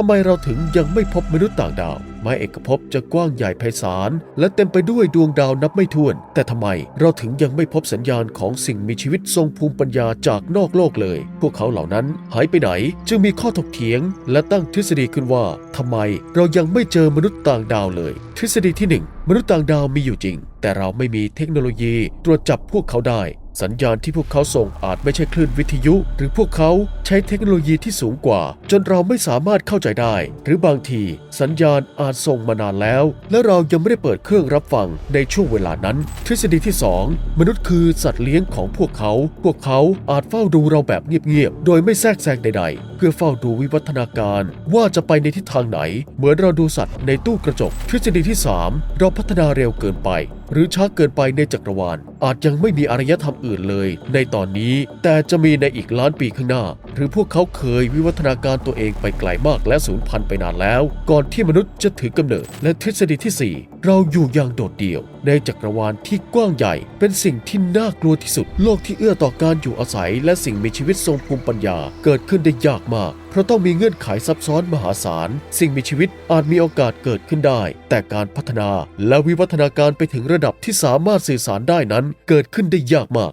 ทำไมเราถึงยังไม่พบมนุษย์ต่างดาวแม้เอกภพจะกว้างใหญ่ไพศาล และเต็มไปด้วยดวงดาวนับไม่ถ้วน แต่ทำไมเราถึงยังไม่พบสัญญาณของสิ่งมีชีวิตทรงภูมิปัญญาจากนอกโลกเลย พวกเขาเหล่านั้นหายไปไหน จึงมีข้อถกเถียง และตั้งทฤษฎีขึ้นว่าทำไมเรายังไม่เจอมนุษย์ต่างดาวเลย ทฤษฎีที่หนึ่งมนุษย์ต่างดาวมีอยู่จริง แต่เราไม่มีเทคโนโลยีตรวจจับพวกเขาได้สัญญาณที่พวกเขาส่งอาจไม่ใช่คลื่นวิทยุ หรือพวกเขา ใช้เทคโนโลยีที่สูงกว่า จนเราไม่สามารถเข้าใจได้ หรือบางที สัญญาณอาจส่งมานานแล้ว และเรายังไม่ได้เปิดเครื่องรับฟังในช่วงเวลานั้น ทฤษฎีที่ 2 มนุษย์คือสัตว์เลี้ยงของพวกเขา พวกเขาอาจเฝ้าดูเราแบบเงียบๆ โดยไม่แทรกแซงใดๆ เพื่อเฝ้าดูวิวัฒนาการ ว่าจะไปในทิศทางไหน เหมือนเราดูสัตว์ในตู้กระจก ทฤษฎีที่ 3 เราพัฒนาเร็วเกินไป หรือช้าเกินไปในจักรวาล อาจยังไม่มีอารยธรรมอื่นเลย ในตอนนี้แต่จะมีในอีกล้านปีข้างหน้า หรือพวกเขาเคยวิวัฒนาการตัวเองไปไกลมากและสูญพันธุ์ไปนานแล้ว ก่อนที่มนุษย์จะถือกำเนิด และทฤษฎีที่ 4 เราอยู่อย่างโดดเดี่ยว ในจักรวาลที่กว้างใหญ่ เป็นสิ่งที่น่ากลัวที่สุด โลกที่เอื้อต่อการอยู่อาศัย และสิ่งมีชีวิตทรงภูมิปัญญา เกิดขึ้นได้ยากมากเพราะต้องมีเงื่อนไขซับซ้อนมหาศาล สิ่งมีชีวิตอาจมีโอกาสเกิดขึ้นได้ แต่การพัฒนาและวิวัฒนาการไปถึงระดับที่สามารถสื่อสารได้นั้น เกิดขึ้นได้ยากมาก